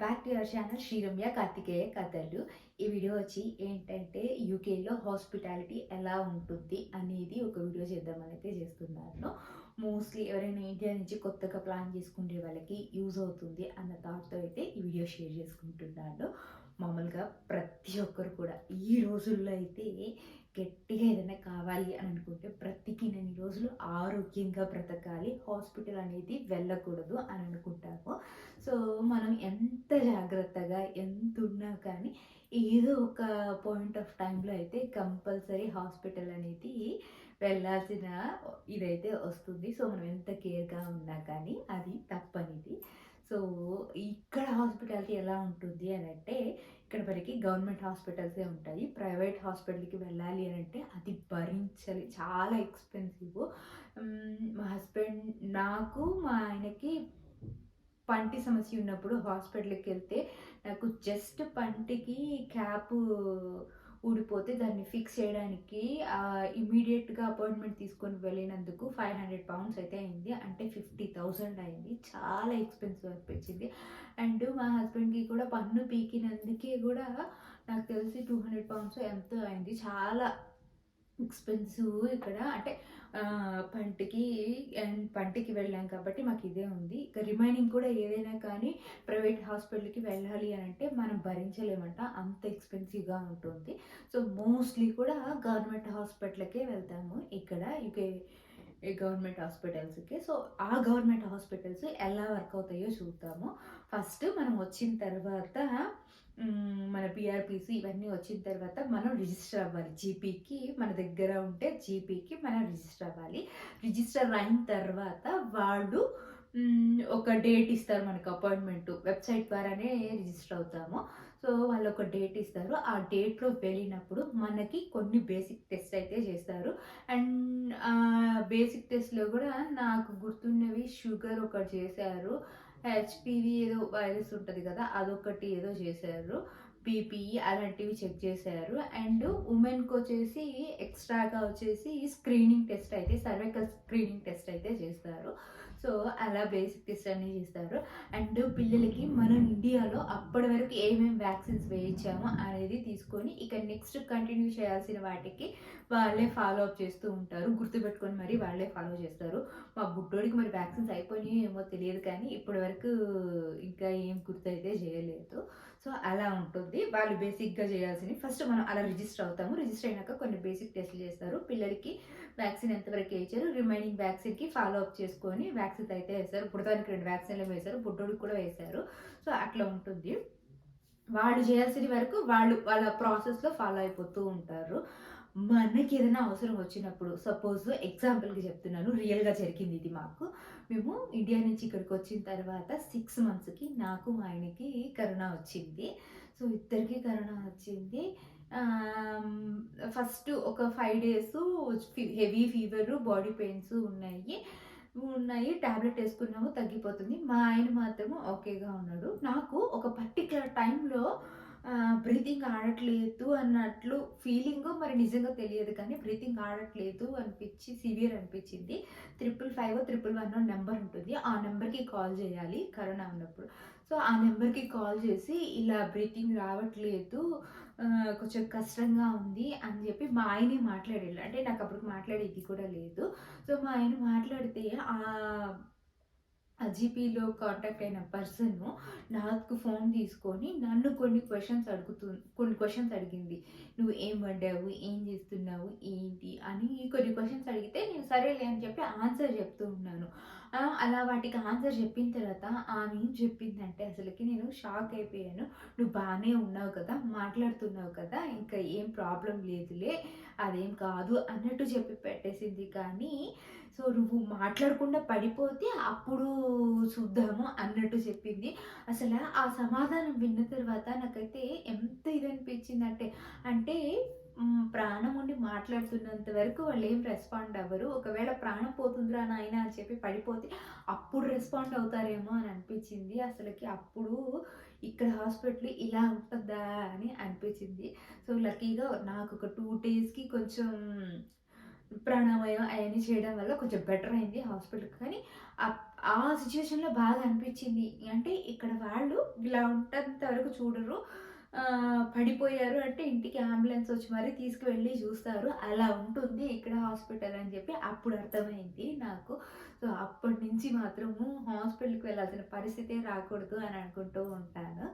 Back to your channel Sriramya Karthikeya కథలు ఈ video వచ్చి ఏంటంటే యూకేలో హాస్పిటాలిటీ ఎలా ఉంటుంది అనేది ఒక వీడియో చేద్దామని అయితే చేస్తున్నాను. మోస్ట్లీ ఎవరైనా ఇండియా నుంచి కొత్తగా ప్లాన్ చేసుకునే వాళ్ళకి యూజ్ అవుతుంది అన్న థాట్తో అయితే ఈ వీడియో షేర్ చేసుకుంటున్నాను. మామూలుగా ప్రతి ఒక్కరు కూడా ఈ రోజుల్లో అయితే గట్టిగా ఏదైనా కావాలి అని అనుకుంటే బ్రతికినన్ని రోజులు ఆరోగ్యంగా బ్రతకాలి హాస్పిటల్ అనేది వెళ్ళకూడదు అని అనుకుంటాము. సో మనం ఎంత జాగ్రత్తగా ఎంత ఉన్నా కానీ ఏదో ఒక పాయింట్ ఆఫ్ టైంలో అయితే కంపల్సరీ హాస్పిటల్ అనేది వెళ్ళాల్సిన ఇదైతే వస్తుంది. సో మనం ఎంత కేర్గా ఉన్నా కానీ అది తప్పనిది. సో ఇక్కడ హాస్పిటాలిటీ ఎలా ఉంటుంది అని అంటే ఇక్కడ మనకి గవర్నమెంట్ హాస్పిటల్సే ఉంటాయి. ప్రైవేట్ హాస్పిటల్కి వెళ్ళాలి అని అంటే అది భరించాలి. చాలా ఎక్స్పెన్సివ్. మా హస్బెండ్ నాకు మా ఆయనకి పంటి సమస్య ఉన్నప్పుడు హాస్పిటల్కి వెళ్తే నాకు జస్ట్ పంటికి క్యాప్ ఊడిపోతే దాన్ని ఫిక్స్ చేయడానికి ఇమీడియట్గా అపాయింట్మెంట్ తీసుకొని వెళ్ళినందుకు ఫైవ్ హండ్రెడ్ పౌండ్స్ అయితే అయింది. అంటే ఫిఫ్టీ థౌజండ్ అయింది. చాలా ఎక్స్పెన్సివ్ అనిపించింది. అండ్ మా హస్బెండ్కి కూడా పన్ను పీకినందుకే కూడా నాకు తెలిసి టూ హండ్రెడ్ పౌండ్స్ ఎంతో అయింది. చాలా ఎక్స్పెన్సివ్ ఇక్కడ. అంటే పంటికి అండ్ పంటికి వెళ్ళాం కాబట్టి మాకు ఇదే ఉంది. ఇక రిమైనింగ్ కూడా ఏదైనా కానీ ప్రైవేట్ హాస్పిటల్కి వెళ్ళాలి అని అంటే మనం భరించలేమంట. అంత ఎక్స్పెన్సివ్గా ఉంటుంది. సో మోస్ట్లీ కూడా గవర్నమెంట్ హాస్పిటల్కే వెళ్తాము. ఇక్కడ యూకే ఈ గవర్నమెంట్ హాస్పిటల్స్కి. సో ఆ గవర్నమెంట్ హాస్పిటల్స్ ఎలా వర్క్ అవుతాయో చూద్దాము. ఫస్ట్ మనం వచ్చిన తర్వాత మన పిఆర్పిసి ఇవన్నీ వచ్చిన తర్వాత మనం రిజిస్టర్ అవ్వాలి. జీపీకి మన దగ్గర ఉంటే జీపీకి మనం రిజిస్టర్ అవ్వాలి. రిజిస్టర్ అయిన తర్వాత వాళ్ళు ఒక డేట్ ఇస్తారు మనకు అపాయింట్మెంట్. వెబ్సైట్ ద్వారానే రిజిస్టర్ అవుతాము. సో వాళ్ళు ఒక డేట్ ఇస్తారు. ఆ డేట్లో వెళ్ళినప్పుడు మనకి కొన్ని బేసిక్ టెస్ట్ అయితే చేస్తారు. అండ్ బేసిక్ టెస్ట్లో కూడా నాకు గుర్తున్నవి షుగర్ ఒకటి చేశారు. హెచ్పివి ఏదో వైరస్ ఉంటుంది కదా అదొకటి ఏదో చేశారు. బీపీఈ అలాంటివి చెక్ చేశారు. అండ్ ఉమెన్కి వచ్చేసి ఎక్స్ట్రాగా వచ్చేసి స్క్రీనింగ్ టెస్ట్ అయితే సర్వైకల్ స్క్రీనింగ్ టెస్ట్ అయితే చేస్తారు. సో అలా బేసిక్ టెస్ట్ అన్నీ చేస్తారు. అండ్ పిల్లలకి మనం ఇండియాలో అప్పటి వరకు ఏమేమి వ్యాక్సిన్స్ వేయించామో అనేది తీసుకొని ఇక నెక్స్ట్ కంటిన్యూ చేయాల్సిన వాటికి వాళ్ళే ఫాలో అప్ చేస్తూ ఉంటారు. గుర్తుపెట్టుకొని మరి వాళ్ళే ఫాలో చేస్తారు. మా బుట్టోడికి మరి వ్యాక్సిన్స్ అయిపోయినాయి ఏమో తెలియదు కానీ ఇప్పటి వరకు ఇంకా ఏం గుర్తయితే చేయలేదు. సో అలా ఉంటుంది. వాళ్ళు బేసిక్గా చేయాల్సింది ఫస్ట్ మనం అలా రిజిస్టర్ అవుతాము. రిజిస్టర్ అయినాక కొన్ని బేసిక్ టెస్ట్లు చేస్తారు. పిల్లలకి వ్యాక్సిన్ ఎంతవరకు వేయించారు రిమైనింగ్ వ్యాక్సిన్కి ఫాలో అప్ చేసుకొని వ్యాక్సిన్ అయితే వేస్తారు. పుడతానికి రెండు వ్యాక్సిన్లు వేశారు. బుడ్డోడికి కూడా వేశారు. సో అట్లా ఉంటుంది. వాళ్ళు చేయాల్సిన వరకు వాళ్ళు వాళ్ళ ప్రాసెస్లో ఫాలో అయిపోతూ ఉంటారు. మనకి ఏదైనా అవసరం వచ్చినప్పుడు సపోజ్ ఎగ్జాంపుల్కి చెప్తున్నాను రియల్గా జరిగింది ఇది మాకు. మేము ఇండియా నుంచి ఇక్కడికి వచ్చిన తర్వాత సిక్స్ మంత్స్కి నాకు మా ఆయనకి కరోనా వచ్చింది. సో ఇద్దరికి కరోనా వచ్చింది. ఫస్ట్ ఒక five days heavy fever body pains ఉన్నాయి. ఉన్నాయి ట్యాబ్లెట్ వేసుకున్నాము తగ్గిపోతుంది. మా ఆయన మాత్రము ఓకేగా ఉన్నాడు. నాకు ఒక పర్టికులర్ టైంలో బ్రీతింగ్ ఆడట్లేదు అన్నట్లు ఫీలింగ్ మరి నిజంగా తెలియదు కానీ బ్రీతింగ్ ఆడట్లేదు అనిపించి సివియర్ అనిపించింది. Triple five triple one number ఉంటుంది. ఆ నెంబర్కి కాల్ చేయాలి. కరోనా ఉన్నప్పుడు. సో ఆ నెంబర్కి కాల్ చేసి ఇలా బ్రీతింగ్ రావట్లేదు కొంచెం కష్టంగా ఉంది అని చెప్పి మా ఆయనే మాట్లాడాడు. అంటే నాకు అప్పుడు మాట్లాడేది కూడా లేదు. సో మా ఆయన మాట్లాడితే ఆ జీపీలో కాంటాక్ట్ అయిన పర్సన్ నాకు ఫోన్ తీసుకొని నన్ను కొన్ని క్వశ్చన్స్ అడుగుతు కొన్ని క్వశ్చన్స్ అడిగింది. నువ్వు ఏం వండావు? ఏం చేస్తున్నావు? ఏంటి కొన్ని క్వశ్చన్స్ అడిగితే నేను సరేలే అని చెప్పి ఆన్సర్ చెప్తూ ఉన్నాను. అలా వాటికి ఆన్సర్ చెప్పిన తర్వాత ఆమె ఏం చెప్పిందంటే అసలుకి నేను షాక్ అయిపోయాను. నువ్వు బాగానే ఉన్నావు కదా మాట్లాడుతున్నావు కదా ఇంకా ఏం ప్రాబ్లం లేదులే అదేం కాదు అన్నట్టు చెప్పి పెట్టేసింది. కానీ సో నువ్వు మాట్లాడకుండా పడిపోతే అప్పుడు చూద్దాము అన్నట్టు చెప్పింది. అసలు ఆ సమాధానం విన్న తర్వాత నాకైతే ఎంత ఇది అనిపించిందంటే అంటే ప్రాణం ఉండి మాట్లాడుతున్నంత వరకు వాళ్ళు ఏం రెస్పాండ్ అవ్వరు. ఒకవేళ ప్రాణం పోతుందిరా నాయన అని చెప్పి పడిపోతే అప్పుడు రెస్పాండ్ అవుతారేమో అని అనిపించింది. అసలుకి అప్పుడు ఇక్కడ హాస్పిటల్ ఇలా ఉంటుందా అని అనిపించింది. సో లక్కీగా నాకు ఒక టూ డేస్కి కొంచెం ప్రాణామయం అవన్నీ చేయడం వల్ల కొంచెం బెటర్ అయింది హాస్పిటల్కి కానీ ఆ సిచ్యువేషన్లో బాగా అనిపించింది. అంటే ఇక్కడ వాళ్ళు ఇలా ఉంటంత వరకు చూడరు. పడిపోయారు అంటే ఇంటికి అంబులెన్స్ వచ్చి మరీ తీసుకువెళ్ళి చూస్తారు. అలా ఉంటుంది ఇక్కడ హాస్పిటల్ అని చెప్పి అప్పుడు అర్థమైంది నాకు. సో అప్పటి నుంచి మాత్రము హాస్పిటల్కి వెళ్ళాల్సిన పరిస్థితే రాకూడదు అని అనుకుంటూ ఉంటాను.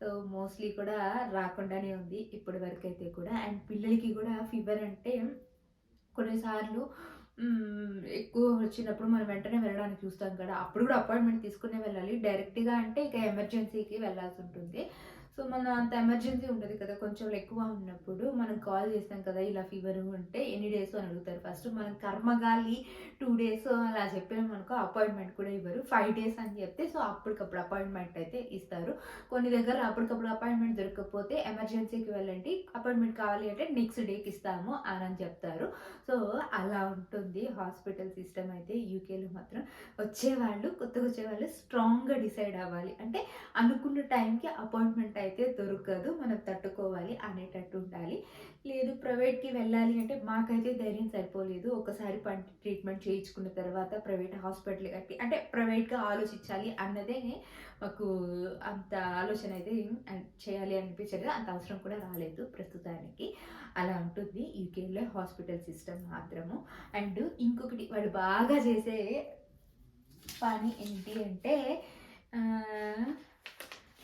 సో మోస్ట్లీ కూడా రాకుండానే ఉంది ఇప్పటి వరకు అయితే కూడా. అండ్ పిల్లలకి కూడా ఫీవర్ అంటే కొన్నిసార్లు ఎక్కువ వచ్చినప్పుడు మనం వెంటనే వెళ్ళడానికి చూస్తాం కదా. అప్పుడు కూడా అపాయింట్మెంట్ తీసుకునే వెళ్ళాలి. డైరెక్ట్గా అంటే ఇక ఎమర్జెన్సీకి వెళ్ళాల్సి ఉంటుంది. సో మన అంత ఎమర్జెన్సీ ఉంటుంది కదా కొంచెం ఎక్కువ ఉన్నప్పుడు మనం కాల్ చేస్తాం కదా ఇలా ఫీవర్ ఉంటే ఎన్ని డేస్ అని అడుగుతారు. ఫస్ట్ మనం కర్మగాలి టూ డేస్ అలా చెప్పామనుకో అపాయింట్మెంట్ కూడా ఇవ్వరు. ఫైవ్ డేస్ అని చెప్తే సో అప్పటికప్పుడు అపాయింట్మెంట్ అయితే ఇస్తారు. కొన్ని దగ్గర అప్పటికప్పుడు అపాయింట్మెంట్ దొరకకపోతే ఎమర్జెన్సీకి వెళ్ళండి. అపాయింట్మెంట్ కావాలి అంటే నెక్స్ట్ డేకి ఇస్తాము అని అని చెప్తారు. సో అలా ఉంటుంది. హాస్పిటల్ సిస్టమ్ అయితే యూకేలో మాత్రం వచ్చేవాళ్ళు కొత్తగా వచ్చేవాళ్ళు స్ట్రాంగ్గా డిసైడ్ అవ్వాలి. అంటే అనుకున్న టైంకి అపాయింట్మెంట్ అయితే దొరకదు. మనం తట్టుకోవాలి అనేటట్టు ఉండాలి. లేదు ప్రైవేట్కి వెళ్ళాలి అంటే మాకైతే ధైర్యం సరిపోలేదు. ఒకసారి పంట ట్రీట్మెంట్ చేయించుకున్న తర్వాత ప్రైవేట్ హాస్పిటల్ కట్టి అంటే ప్రైవేట్గా ఆలోచించాలి అన్నదే మాకు అంత ఆలోచన అయితే చేయాలి అనిపించలేదు. అంత అవసరం కూడా రాలేదు ప్రస్తుతానికి. అలా ఉంటుంది. యూకేలో హాస్పిటల్ సిస్టమ్ మాత్రము. అండ్ ఇంకొకటి వాళ్ళు బాగా చేసే పని ఏంటి అంటే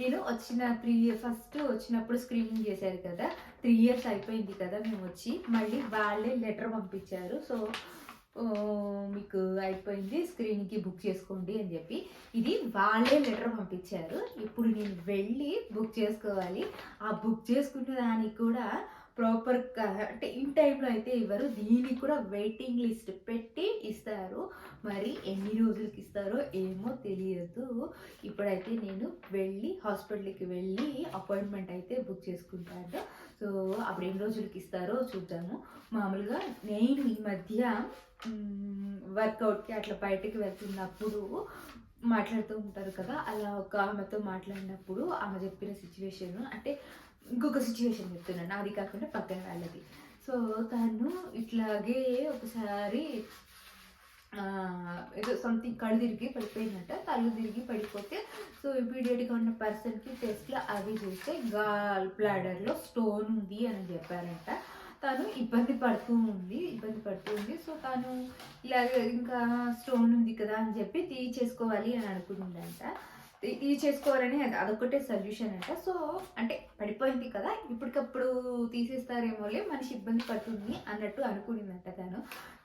నేను వచ్చిన త్రీ ఫస్ట్ వచ్చినప్పుడు స్క్రీనింగ్ చేశారు కదా. త్రీ ఇయర్స్ అయిపోయింది కదా మేము వచ్చి. మళ్ళీ వాళ్ళే లెటర్ పంపించారు. సో మీకు అయిపోయింది. స్క్రీన్కి బుక్ చేసుకోండి అని చెప్పి. ఇది వాళ్ళే లెటర్ పంపించారు. ఇప్పుడు నేను వెళ్ళి బుక్ చేసుకోవాలి. ఆ బుక్ చేసుకున్న దానికి కూడా ప్రాపర్ అంటే ఇన్ టైంలో అయితే ఇవ్వరు దీనికి కూడా వెయిటింగ్ లిస్ట్ పెట్టి ఇస్తారు. మరి ఎన్ని రోజులకి ఇస్తారో ఏమో తెలియదు. ఇప్పుడైతే నేను వెళ్ళి హాస్పిటల్కి వెళ్ళి అపాయింట్మెంట్ అయితే బుక్ చేసుకుంటాను. సో అప్పుడు ఎన్ని రోజులకి ఇస్తారో చూద్దాము. మామూలుగా నేను ఈ మధ్య వర్కౌట్కి అట్లా బయటకు వెళ్తున్నప్పుడు మాట్లాడుతూ ఉంటారు కదా అలా ఒక ఆమెతో మాట్లాడినప్పుడు ఆమె చెప్పిన సిచ్యువేషన్ అంటే ఇంకొక సిచ్యువేషన్ చెప్తున్నాను అది కాకుండా పక్కన వాళ్ళది. సో తను ఇట్లాగే ఒకసారి ఏదో సంథింగ్ కళ్ళు తిరిగి పడిపోయిందంట. కళ్ళు తిరిగి పడిపోతే సో ఇమీడియట్గా ఉన్న పర్సన్కి టెస్ట్లో అవి చూస్తే గాల్ బ్లాడర్లో స్టోన్ ఉంది అని చెప్పారంట. తను ఇబ్బంది పడుతూ ఉంది ఇబ్బంది పడుతూ ఉంది. సో తను ఇలా ఇంకా స్టోన్ ఉంది కదా అని చెప్పి తీసేసుకోవాలి అని అనుకుంటుందంట ఇది చేసుకోవాలని అది అదొకటే సొల్యూషన్ అంట. సో అంటే పడిపోయింది కదా ఇప్పటికప్పుడు తీసేస్తారేమోలే మనిషి ఇబ్బంది పడుతుంది అన్నట్టు అనుకునిందంట తను.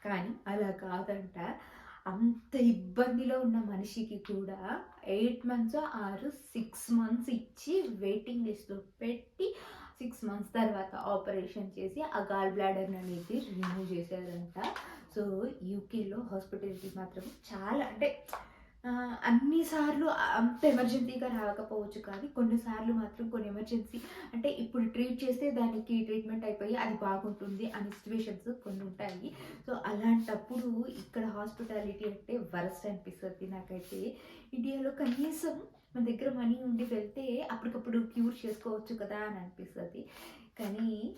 కానీ అలా కాదంట. అంత ఇబ్బందిలో ఉన్న మనిషికి కూడా ఎయిట్ మంత్స్ ఆరు సిక్స్ మంత్స్ ఇచ్చి వెయిటింగ్ లిస్ట్లో పెట్టి సిక్స్ మంత్స్ తర్వాత ఆపరేషన్ చేసి ఆ గాల్ బ్లాడర్ అనేది రిమూవ్ చేశారంట. సో యూకేలో హాస్పిటాలిటీ మాత్రం చాలా అంటే అన్నిసార్లు అంత ఎమర్జెన్సీగా రాకపోవచ్చు కానీ కొన్నిసార్లు మాత్రం కొన్ని ఎమర్జెన్సీ అంటే ఇప్పుడు ట్రీట్ చేస్తే దానికి ట్రీట్మెంట్ అయిపోయి అది బాగుంటుంది అనే సిచ్యువేషన్స్ కొన్ని ఉంటాయి. సో అలాంటప్పుడు ఇక్కడ హాస్పిటాలిటీ అంటే వరస్ట్ అనిపిస్తుంది నాకైతే. ఇండియాలో కనీసం మన దగ్గర మనీ ఉండి వెళ్తే అప్పటికప్పుడు క్యూర్ చేసుకోవచ్చు కదా అని అనిపిస్తుంది. కానీ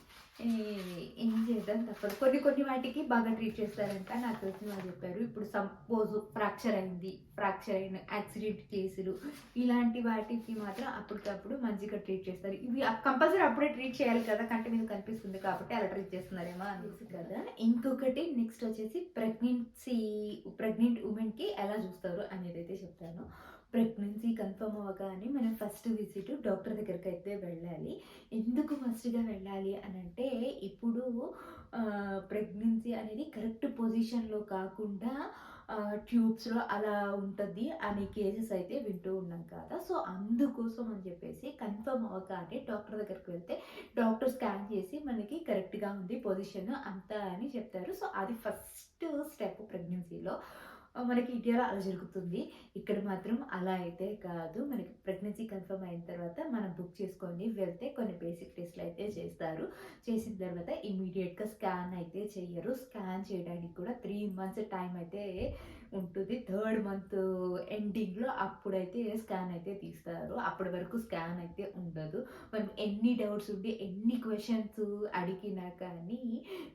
ఏం చేద్దాం తప్పదు. కొన్ని కొన్ని వాటికి బాగా ట్రీట్ చేస్తారంట. నాకు తెలిసిన వాళ్ళు చెప్పారు. ఇప్పుడు సపోజ్ ఫ్రాక్చర్ అయింది. ఫ్రాక్చర్ అయిన యాక్సిడెంట్ కేసులు. ఇలాంటి వాటికి మాత్రం అప్పటికప్పుడు మంచిగా ట్రీట్ చేస్తారు. ఇవి కంపల్సరీ అప్పుడే ట్రీట్ చేయాలి కదా. కంటి మీద కనిపిస్తుంది కాబట్టి అలా ట్రీట్ చేస్తున్నారేమో అనేసి కదా. ఇంకొకటి నెక్స్ట్ వచ్చేసి ప్రెగ్నెన్సీ ప్రెగ్నెంట్ ఉమెన్కి ఎలా చూస్తారు అనేది అయితే చెప్తాను. ప్రెగ్నెన్సీ కన్ఫర్మ్ అవ్వగానే మనం ఫస్ట్ విజిట్ డాక్టర్ దగ్గరికి అయితే వెళ్ళాలి. ఎందుకు ఫస్ట్గా వెళ్ళాలి అని అంటే ఇప్పుడు ప్రెగ్నెన్సీ అనేది కరెక్ట్ పొజిషన్లో కాకుండా ట్యూబ్స్లో అలా ఉంటుంది అనే కేసెస్ అయితే వింటూ ఉన్నాం కదా. సో అందుకోసం అని చెప్పేసి కన్ఫర్మ్ అవ్వగానే డాక్టర్ దగ్గరికి వెళ్తే డాక్టర్ స్కాన్ చేసి మనకి కరెక్ట్గా ఉంది పొజిషన్ అంతా అని చెప్తారు. సో అది ఫస్ట్ స్టెప్ ప్రెగ్నెన్సీలో. మనకి ఇండియాలో అలా జరుగుతుంది. ఇక్కడ మాత్రం అలా అయితే కాదు. మనకి ప్రెగ్నెన్సీ కన్ఫర్మ్ అయిన తర్వాత మనం బుక్ చేసుకొని వెళ్తే కొన్ని బేసిక్ టెస్ట్లు అయితే చేస్తారు. చేసిన తర్వాత ఇమీడియట్గా స్కాన్ అయితే చేయరు. స్కాన్ చేయడానికి కూడా త్రీ మంత్స్ టైం అయితే ఉంటుంది. థర్డ్ మంత్ ఎండింగ్లో అప్పుడైతే స్కాన్ అయితే తీస్తారు. అప్పటి వరకు స్కాన్ అయితే ఉండదు. మనం ఎన్ని డౌట్స్ ఉండి ఎన్ని క్వశ్చన్స్ అడిగినా కానీ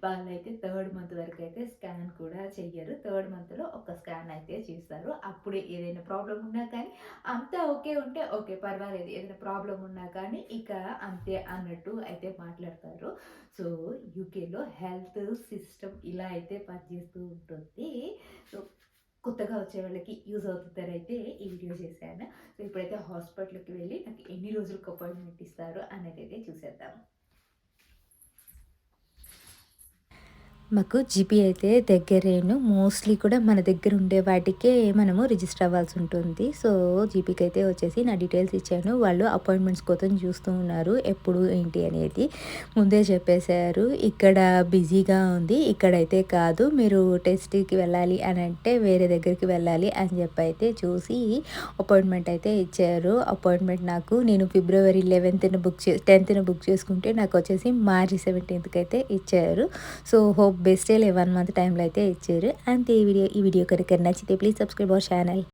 వాళ్ళైతే థర్డ్ మంత్ వరకు అయితే స్కాన్ కూడా చెయ్యరు. థర్డ్ మంత్లో ఒక స్కాన్ అయితే చేస్తారు. అప్పుడే ఏదైనా ప్రాబ్లం ఉన్నా కానీ అంతా ఓకే ఉంటే ఓకే పర్వాలేదు. ఏదైనా ప్రాబ్లం ఉన్నా కానీ ఇక అంతే అన్నట్టు అయితే మాట్లాడతారు. సో యూకేలో హెల్త్ సిస్టమ్ ఇలా అయితే పనిచేస్తూ ఉంటుంది. సో కొత్తగా వచ్చే వాళ్ళకి యూజ్ అవుతుందని అయితే ఈ వీడియో చేశాను. సో ఇప్పుడైతే హాస్పిటల్కి వెళ్ళి నాకు ఎన్ని రోజులకు అపాయింట్మెంట్ ఇస్తారు అనేది అయితే చూసేద్దాం. మాకు జీపీ అయితే దగ్గరేను. మోస్ట్లీ కూడా మన దగ్గర ఉండే వాటికే మనము రిజిస్టర్ అవ్వాల్సి ఉంటుంది. సో జీపీకి అయితే వచ్చేసి నా డీటెయిల్స్ ఇచ్చాను. వాళ్ళు అపాయింట్మెంట్స్ కోసం చూస్తూ ఉన్నారు. ఎప్పుడు ఏంటి అనేది ముందే చెప్పేశారు. ఇక్కడ బిజీగా ఉంది. ఇక్కడైతే కాదు. మీరు టెస్ట్కి వెళ్ళాలి అని అంటే వేరే దగ్గరికి వెళ్ళాలి అని చెప్పి అయితే చూసి అపాయింట్మెంట్ అయితే ఇచ్చారు. అపాయింట్మెంట్ నాకు నేను ఫిబ్రవరి లెవెన్త్న బుక్ చే టెన్త్న బుక్ చేసుకుంటే నాకు వచ్చేసి మార్చి సెవెంటీన్త్కి అయితే ఇచ్చారు. So hope best one month టైంలో అయితే ఇచ్చారు. అంతే ఈ వీడియో ఈ వీడియో కనుక నచ్చితే ప్లీజ్ సబ్స్క్రైబ్ అవర్ ఛానల్